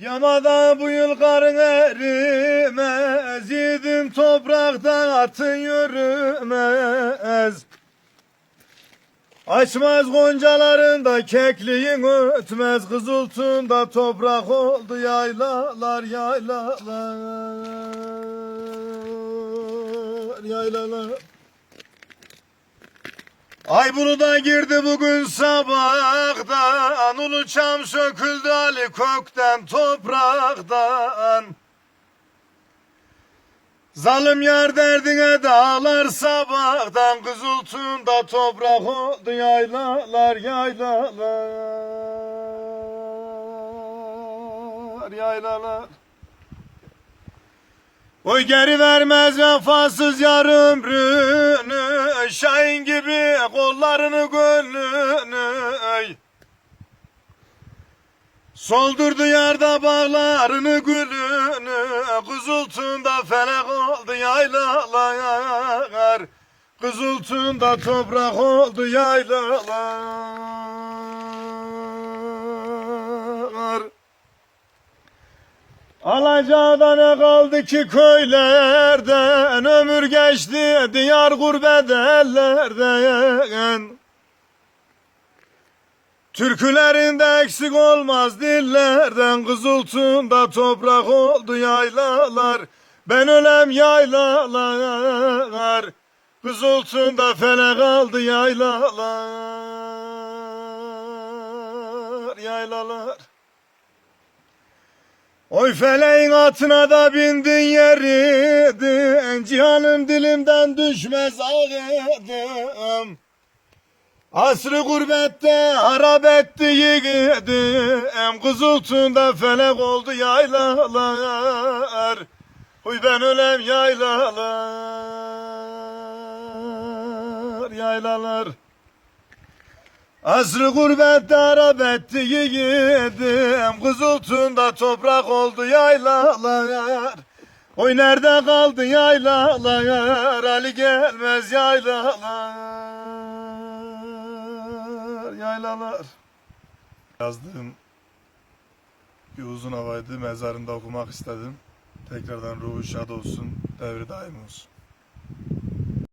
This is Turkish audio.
Yamada bu yıl karın erimez Yiğidim topraktan atın yürümez. Açmaz goncalarında kekliğin ötmez Kızıltında toprak oldu yaylalar yaylalar Yaylalar Ay bunu da girdi bugün sabahtan. Ulu çam söküldü Ali kökten topraktan. Zalim yar derdine dağlar sabahtan. Kızıltunda toprak oldu yaylalar yaylalar. Yaylalar Oy geri vermez vefasız yar ömrünü Şahin gibi kollarını gönlünü ey. Soldurdu yarda bağlarını gülünü Kızıltında felek oldu yaylalar Kızıltında toprak oldu yaylalar Alacağda ne kaldı ki köylerden? Ömür geçti diyar gurbet ellerden. Türkülerinde eksik olmaz dillerden. Kızıltında toprak oldu yaylalar. Ben ölem yaylalar. Kızıltında felek aldı yaylalar. Yaylalar Oy feleğin atına da bindin yeridin Cihanım dilimden düşmez ağıdım Asrı gurbette harap etti yiğidim Kızıltında felek oldu yaylalar. Oy ben ölem yaylalar Yaylalar Asrı gurbette harap etti yiğidim Kızıltında toprak oldu yaylalar. Oy nerede kaldı yaylalar? Ali gelmez yaylalar. Yaylalar. Yazdığım bir uzun havaydı mezarında okumak istedim. Tekrardan ruhu şad olsun devri daim olsun